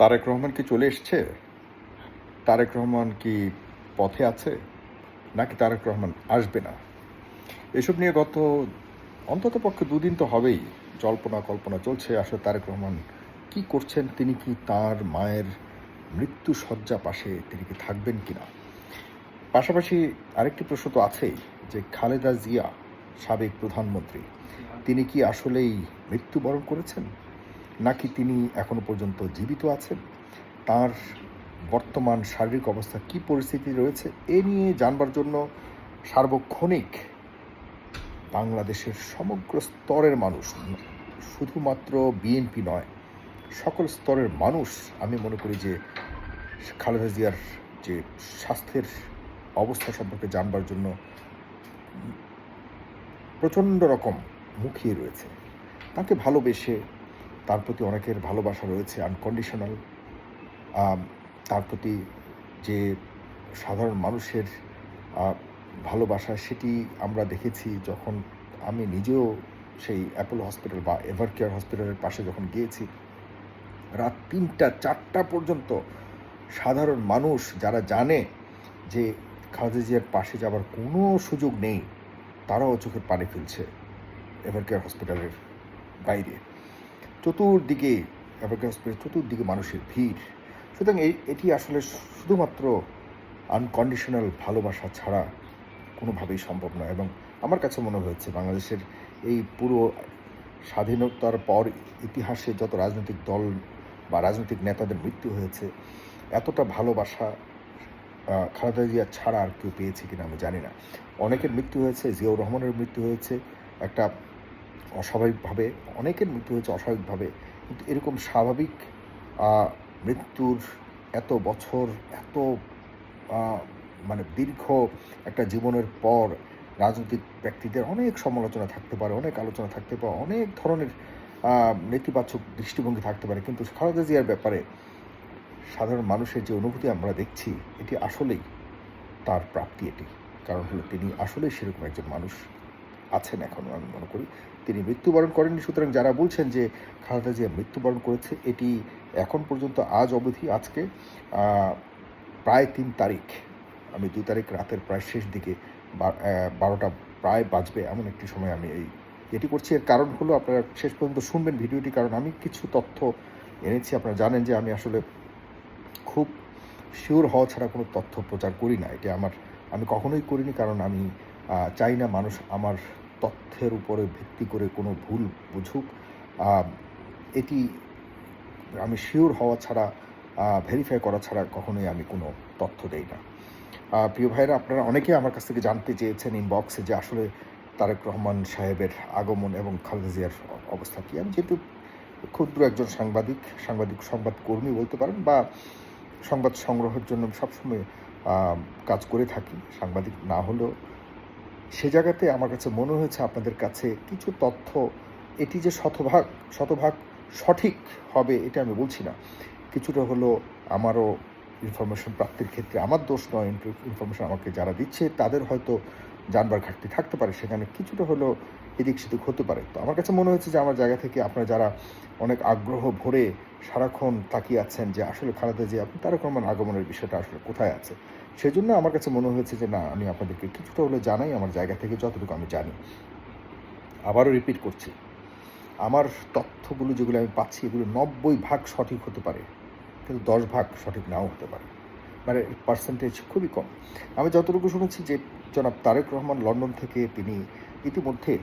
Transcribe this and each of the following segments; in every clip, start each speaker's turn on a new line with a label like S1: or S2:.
S1: তারেক রহমান কি চলে এসছে? তারেক রহমান কি পথে আছে? নাকি তারেক রহমান আসবে না? এসব নিয়ে গত অন্তত পক্ষে দুদিন তো হবেই। জল্পনা কল্পনা চলছে আসলে তারেক রহমান কি করছেন, তিনি কি তার মায়ের মৃত্যু শয্যা পাশে তিনি কি থাকবেন কি না পাশাপাশি আরেকটি প্রশ্ন তো আছেই যে খালেদা জিয়া, সাবেক প্রধানমন্ত্রী, তিনি কি আসলেই মৃত্যুবরণ করেছেন? নাকি তিনি এখনও পর্যন্ত জীবিত আছেন? তার বর্তমান শারীরিক অবস্থা কি পরিস্থিতি রয়েছে? এ নিয়ে জানবার জন্য সার্বক্ষণিক বাংলাদেশের সমগ্র স্তরের মানুষ, শুধুমাত্র বিএনপি নয়, সকল স্তরের মানুষ, আমি মনে করি যে খালেদা জিয়ার যে স্বাস্থ্যের অবস্থা সম্পর্কে জানবার জন্য প্রচণ্ড রকম মুখিয়ে রয়েছে। তাকে ভালোবেসে তার প্রতি অনেকের ভালোবাসা রয়েছে আনকন্ডিশনাল তার প্রতি যে সাধারণ মানুষের ভালোবাসা সেটি আমরা দেখেছি যখন আমি নিজেও সেই অ্যাপোলো হসপিটাল বা এভার কেয়ার হসপিটালের পাশে যখন গিয়েছি। রাত তিনটা, চারটা পর্যন্ত সাধারণ মানুষ যারা জানে যে খালেদা জিয়ার পাশে যাবার কোনো সুযোগ নেই, তারাও চোখের পানি ফেলছে এভার কেয়ার হসপিটালের বাইরে। চতুর্দিকে হসপিটাল চতুর্দিকে মানুষের ভিড়। সুতরাং এই এটি আসলে শুধুমাত্র আনকন্ডিশনাল ভালোবাসা ছাড়া কোনোভাবেই সম্ভব নয়। এবং আমার কাছে মনে হয়েছে, বাংলাদেশের এই পুরো স্বাধীনতার পর ইতিহাসে যত রাজনৈতিক দল বা রাজনৈতিক নেতাদের মৃত্যু হয়েছে, এতটা ভালোবাসা খালেদা জিয়া ছাড়া আর কেউ পেয়েছে কিনা আমি জানি না। অনেকের মৃত্যু হয়েছে, জিয়াউর রহমানের মৃত্যু হয়েছে, একটা অস্বাভাবিকভাবে, অনেকের মৃত্যু হয়েছে অস্বাভাবিকভাবে, কিন্তু এরকম স্বাভাবিক মৃত্যুর এত বছর, এত মানে দীর্ঘ একটা জীবনের পর রাজনৈতিক ব্যক্তিদের অনেক সমালোচনা থাকতে পারে, অনেক আলোচনা থাকতে পারে, অনেক ধরনের নেতিবাচক দৃষ্টিভঙ্গি থাকতে পারে, কিন্তু খালেদা জিয়ার ব্যাপারে সাধারণ মানুষের যে অনুভূতি আমরা দেখছি, এটি আসলেই তার প্রাপ্তি এটি। কারণ হলো তিনি আসলেই সেরকম একজন মানুষ। আছেন এখনও আমি মনে করি। তিনি মৃত্যুবরণ করেননি। সুতরাং যারা বলছেন যে খালেদা জিয়া মৃত্যুবরণ করেছে, এটি এখন পর্যন্ত আজ অবধি, আজকে প্রায় তিন তারিখ, আমি দু তারিখ রাতের প্রায় শেষ দিকে বারোটা প্রায় বাজবে এমন একটি সময় আমি এই এটি করছি। এর কারণ হলো, আপনারা শেষ পর্যন্ত শুনবেন ভিডিওটি, কারণ আমি কিছু তথ্য এনেছি। আপনারা জানেন যে আমি আসলে খুব শিওর হওয়া ছাড়া কোনো তথ্য প্রচার করি না। এটা আমার, আমি কখনোই করিনি, কারণ আমি চাই না মানুষ আমার তথ্যের উপরে ভিত্তি করে কোনো ভুল বুঝুক এটি আমি শিওর হওয়া ছাড়া ভেরিফাই করা ছাড়া কখনোই আমি কোনো তথ্য দেই না। প্রিয় ভাইরা আপনারা অনেকে আমার কাছ থেকে জানতে চেয়েছেন ইনবক্সে যে আসলে তারেক রহমান সাহেবের আগমন এবং খালেদা জিয়ার অবস্থা কী। আমি যেহেতু ক্ষুদ্র একজন সাংবাদিক সাংবাদিক সংবাদ কর্মী বলতে পারেন বা সংবাদ সংগ্রহের জন্য সবসময় কাজ করে থাকি, সাংবাদিক না হলেও সে জায়গাতে আমার কাছে মনে হয়েছে আপনাদের কাছে কিছু তথ্য। এটি যে শতভাগ শতভাগ সঠিক হবে এটা আমি বলছি না। কিছুটা হলো আমারও ইনফরমেশন প্রাপ্তির ক্ষেত্রে আমার দোষ নয় ইনফরমেশন আমাকে যারা দিচ্ছে তাদের হয়তো জানবার ঘাটতি থাকতে পারে। সেখানে কিছুটা হলো এদিক সেদিক হতে পারে। তো আমার কাছে মনে হয়েছে যে আমার জায়গা থেকে আপনারা যারা অনেক আগ্রহ ভরে সারাক্ষণ তাকিয়ে আছেন যে আসলে খালেদা জিয়া আপনি তারক রহমান আগমনের বিষয়টা আসলে কোথায় আছে সেজন্য আমার কাছে মনে হয়েছে যে, না, আমি আপনাদেরকে কিছুটা হলে জানাই, আমার জায়গা থেকে যতটুকু আমি জানি। আবারও রিপিট করছি। আমার তথ্যগুলো যেগুলো আমি পাচ্ছি, এগুলো নব্বই ভাগ সঠিক হতে পারে, কিন্তু দশ ভাগ সঠিক নাও হতে পারে। মানে পার্সেন্টেজ খুবই কম। আমি যতটুকু শুনেছি যে, জনাব তারেক রহমান লন্ডন থেকে তিনি ইতিমধ্যে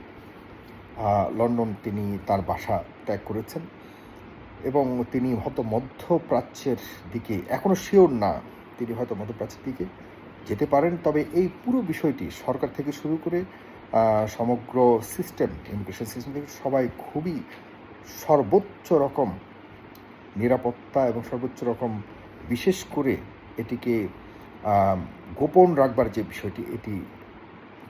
S1: লন্ডন তিনি তার বাসা ত্যাগ করেছেন এবং তিনি হয়তো মধ্যপ্রাচ্যের দিকে এখনও শিওর না তিনি হয়তো মধ্যপ্রাচ্যের দিকে যেতে পারেন। তবে এই পুরো বিষয়টি সরকার থেকে শুরু করে সমগ্র সিস্টেম ইমিগ্রেশন সিস্টেম থেকে সবাই খুবই সর্বোচ্চ রকম নিরাপত্তা এবং সর্বোচ্চ রকম বিশেষ করে এটিকে গোপন রাখবার যে বিষয়টি, এটি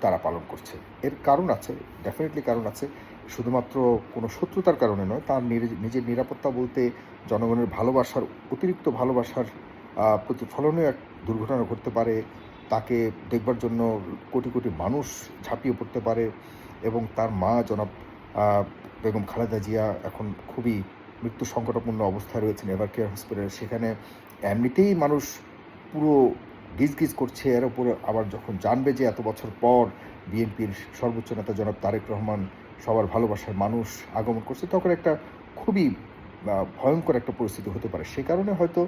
S1: তারা পালন করছে। এর কারণ আছে ডেফিনেটলি কারণ আছে, শুধুমাত্র কোনো শত্রুতার কারণে নয়, তার নিজের নিরাপত্তা বলতে জনগণের ভালোবাসার, অতিরিক্ত ভালোবাসার প্রতিফলনে এক দুর্ঘটনা ঘটতে পারে, তাকে দেখবার জন্য কোটি কোটি মানুষ ঝাঁপিয়ে পড়তে পারে এবং তার মা জনাব বেগম খালেদা জিয়া এখন খুবই মৃত্যু সংকটাপন্ন অবস্থায় রয়েছেন এভার কেয়ার হসপিটালে। সেখানে এমনিতেই মানুষ পুরো গিজগিজ করছে, এর উপর আবার যখন জানবে যে এত বছর পর বিএনপির সর্বোচ্চ নেতা জনাব তারেক রহমান সবার ভালোবাসার মানুষ আগমন করছে, তখন একটা খুবই ভয়ঙ্কর একটা পরিস্থিতি হতে পারে। সে কারণে হয়তো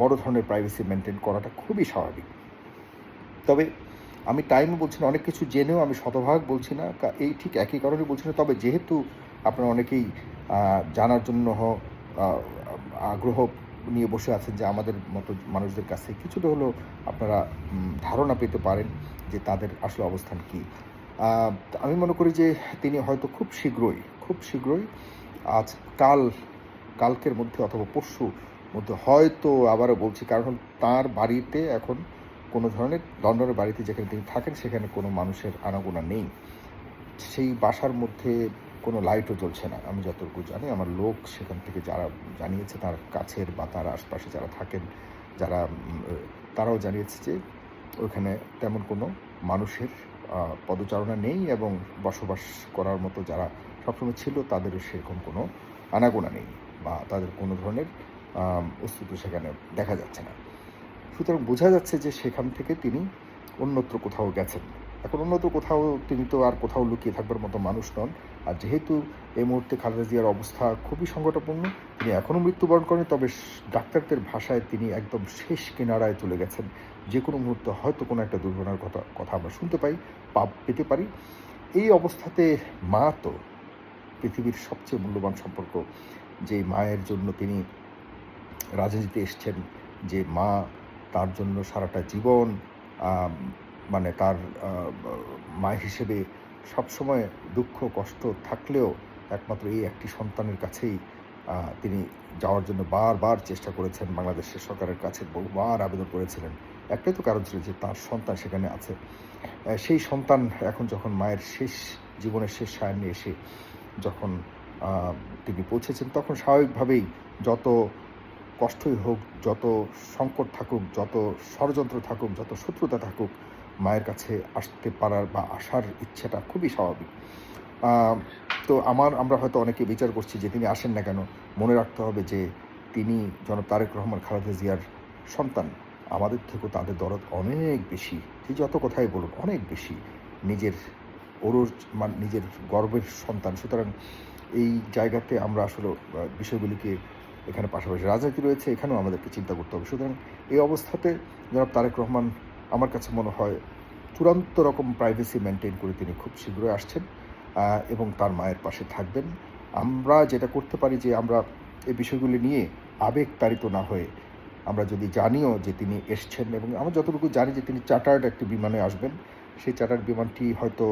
S1: বড় ধরনের প্রাইভেসি মেনটেন করাটা খুবই স্বাভাবিক। তবে আমি টাইম বলছি না, অনেক কিছু জেনেও আমি শতভাগ বলছি না এই ঠিক একই কারণে বলছি না, তবে যেহেতু আপনারা অনেকেই জানার জন্য আগ্রহ নিয়ে বসে আছেন যে আমাদের মতো মানুষদের কাছে কিছুটা হলেও আপনারা ধারণা পেতে পারেন যে তাদের আসলে অবস্থান কী। আমি মনে করি যে তিনি হয়তো খুব শীঘ্রই খুব শীঘ্রই আজ কাল, কালকের মধ্যে অথবা পরশু মধ্যে হয়তো আবারও বলছি, কারণ তার বাড়িতে এখন কোনো ধরনের লন্ডনের বাড়িতে যেখানে তিনি থাকেন, সেখানে কোনো মানুষের আনাগোনা নেই। সেই বাসার মধ্যে কোনো লাইটও জ্বলছে না, আমি যতটুকু জানি। আমার লোক সেখান থেকে যারা জানিয়েছে, তার কাছের বা তার আশপাশে যারা থাকেন, যারা তারাও জানিয়েছে যে ওইখানে তেমন কোনো মানুষের পদচারণা নেই এবং বসবাস করার মতো যারা সবসময় ছিল, তাদেরও সেরকম কোনো আনাগোনা নেই বা তাদের কোনো ধরনের অস্তিত্ব সেখানে দেখা যাচ্ছে না। সুতরাং বোঝা যাচ্ছে যে সেখান থেকে তিনি অন্যত্র কোথাও গেছেন। এখন অন্যত্র কোথাও তিনি তো আর কোথাও লুকিয়ে থাকবার মতো মানুষ নন। আর যেহেতু এই মুহূর্তে খালেদা জিয়ার অবস্থা খুবই সংকটাপন্ন তিনি এখনও মৃত্যুবরণ করেন, তবে ডাক্তারদের ভাষায় তিনি একদম শেষ কিনারায় চলে গেছেন। যে কোনো মুহূর্তে হয়তো কোনো একটা দুর্ঘটনার কথা কথা আমরা শুনতে পাই পাপ পেতে পারি। এই অবস্থাতে মা তো পৃথিবীর সবচেয়ে মূল্যবান সম্পর্ক যে মায়ের জন্য তিনি রাজনীতিতে এসছেন যে মা তার জন্য সারাটা জীবন মানে তার মা হিসেবে সবসময় দুঃখ, কষ্ট থাকলেও একমাত্র এই একটি সন্তানের কাছেই তিনি যাওয়ার জন্য বারবার চেষ্টা করেছেন। বাংলাদেশের সরকারের কাছে বহুবার আবেদন করেছিলেন। একটাই তো কারণ ছিল যে তার সন্তান সেখানে আছে। সেই সন্তান এখন যখন মায়ের শেষ, জীবনের শেষ সায়ান্নে এসে যখন তিনি পৌঁছেছেন, তখন স্বাভাবিকভাবেই যত কষ্টই হোক, যত সংকট থাকুক, যত ষড়যন্ত্র থাকুক, যত শত্রুতা থাকুক, মায়ের কাছে আসতে পারার বা আসার ইচ্ছেটা খুবই স্বাভাবিক। তো আমার, আমরা হয়তো অনেকে বিচার করছি যে তিনি আসেন না কেন? মনে রাখতে হবে যে তিনি জনাব তারেক রহমান, খালেদা জিয়ার সন্তান। আমাদের থেকেও তাদের দরদ অনেক বেশি। যে যত কথাই বলুন অনেক বেশি। নিজের ওরর মানে নিজের গর্বের সন্তান। সুতরাং এই জায়গাতে আমরা আসলে বিষয়গুলিকে এখানে পাশাপাশি রাজনীতি রয়েছে, এখানেও আমাদেরকে চিন্তা করতে হবে। সুতরাং এই অবস্থাতে জনাব তারেক রহমান, আমার কাছে মনে হয় চূড়ান্ত রকম প্রাইভেসি মেনটেন করে তিনি খুব শীঘ্রই আসছেন এবং তার মায়ের পাশে থাকবেন। আমরা যেটা করতে পারি যে আমরা এই বিষয়গুলি নিয়ে আবেগ তাড়িত না হয়ে আমরা যদি জানিও যে তিনি এসছেন এবং আমরা যতটুকু জানি যে তিনি চার্টার্ড একটি বিমানে আসবেন। সেই চার্টার্ড বিমানটি হয়তো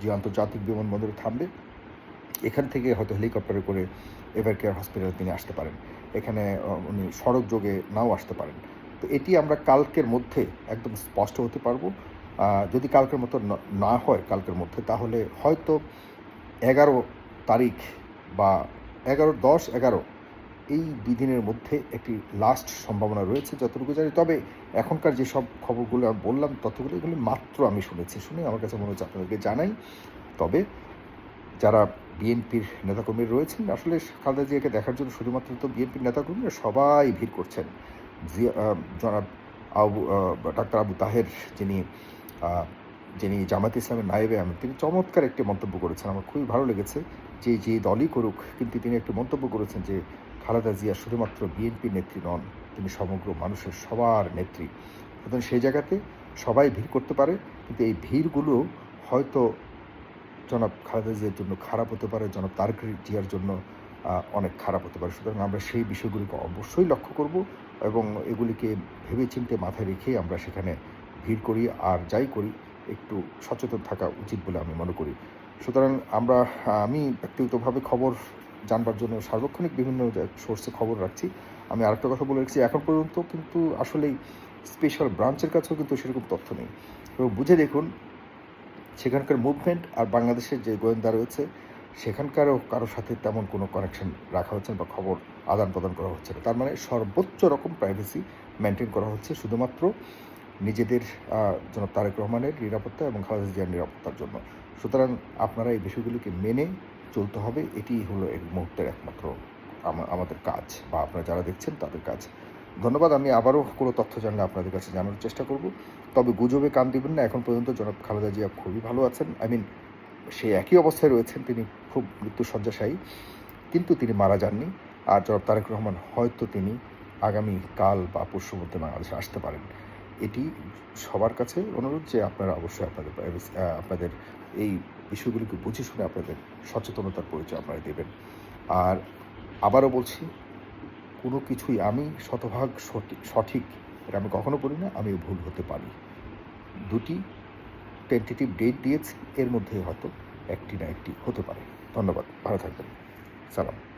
S1: যে আন্তর্জাতিক বিমানবন্দরে থামবে। এখান থেকে হয়তো হেলিকপ্টারে করে এভার কেয়ার হসপিটালে তিনি আসতে পারেন। এখানে উনি সড়ক যোগে নাও আসতে পারেন। তো এটি আমরা কালকের মধ্যে একদম স্পষ্ট হতে পারব। যদি কালকের মতো ন- হয় কালকের মধ্যে, তাহলে হয়তো এগারো তারিখ বা এগারো দশ এগারো এই দুদিনের মধ্যে একটি লাস্ট সম্ভাবনা রয়েছে যতটুকু জানি। তবে এখনকার যেসব খবরগুলো আমি বললাম ততগুলো এগুলি মাত্র আমি শুনেছি, শুনে আমার কাছে মনে হচ্ছে আপনাদেরকে জানাই। তবে যারা বিএনপির নেতাকর্মী রয়েছেন। আসলে খালেদা জিয়াকে দেখার জন্য শুধুমাত্র তো বিএনপির নেতাকর্মীরা সবাই ভিড় করছেন। জনাব আবু ডাক্তার আবু তাহের যিনি যিনি জামাত ইসলামের নায়েবে আমির তিনি চমৎকার একটি মন্তব্য করেছেন। আমার খুবই ভালো লেগেছে যে যে দলই করুক, কিন্তু তিনি একটি মন্তব্য করেছেন যে খালেদা জিয়া শুধুমাত্র বিএনপির নেত্রী নন, তিনি সমগ্র মানুষের সবার নেত্রী। সুতরাং সেই জায়গাতে সবাই ভিড় করতে পারে, কিন্তু এই ভিড়গুলো হয়তো জনাব খালেদা জিয়ার জন্য খারাপ হতে পারে, জনাব তারেক জিয়ার জন্য অনেক খারাপ হতে পারে। সুতরাং আমরা সেই বিষয়গুলিকে অবশ্যই লক্ষ্য করব এবং এগুলিকে ভেবে চিন্তে মাথায় রেখে আমরা সেখানে ভিড় করি আর যাই করি, একটু সচেতন থাকা উচিত বলে আমি মনে করি। সুতরাং আমরা, আমি ব্যক্তিগতভাবে খবর জানবার জন্য সার্বক্ষণিক বিভিন্ন সোর্সে খবর রাখছি। আমি আরেকটা কথা বলে রাখছি, এখন পর্যন্ত কিন্তু আসলেই স্পেশাল ব্রাঞ্চের কাছেও কিন্তু সেরকম তথ্য নেই। এবং বুঝে দেখুন সেখানকার মুভমেন্ট আর বাংলাদেশের যে গোয়েন্দা রয়েছে, সেখানকারও কারোর সাথে তেমন কোনো কানেকশন রাখা হচ্ছে বা খবর আদান প্রদান করা হচ্ছে না। তার মানে সর্বোচ্চ রকম প্রাইভেসি মেনটেন করা হচ্ছে শুধুমাত্র নিজেদের জনাব তারেক রহমানের নিরাপত্তা এবং খালেদা জিয়ার নিরাপত্তার জন্য। সুতরাং আপনারা এই বিষয়গুলিকে মেনে চলতে হবে, এটি হলো এই মুহূর্তের একমাত্র আমাদের কাজ বা আপনারা যারা দেখছেন তাদের কাজ। ধন্যবাদ, আমি আবারও কোনো তথ্য জানলে আপনাদের কাছে জানানোর চেষ্টা করব। তবে গুজবে কান দিবেন না, এখন পর্যন্ত জনাব খালেদা জিয়া খুবই ভালো আছেন। আই মিন সে একই অবস্থায় রয়েছেন, তিনি খুব মৃত্যু শয্যাশায়ী কিন্তু তিনি মারা যাননি। আর জনাব তারেক রহমান হয়তো তিনি আগামী কাল বা পরশু মধ্যে বাংলাদেশে আসতে পারেন। এটি সবার কাছে অনুরোধ যে আপনারা অবশ্যই আপনাদের আপনাদের এই বিষয়গুলিকে বুঝে শুনে আপনাদের সচেতনতার পরিচয় আপনারা দেবেন। আর আবারও বলছি কোনো কিছুই আমি শতভাগ সঠিক সঠিক এটা আমি কখনো করি না আমি ভুল হতে পারি। দুটি টেন্টেটিভ ডেট দিয়েছি, এর মধ্যে হয়তো একটি না একটি হতে পারে। ধন্যবাদ, ভালো থাকবেন। সালাম।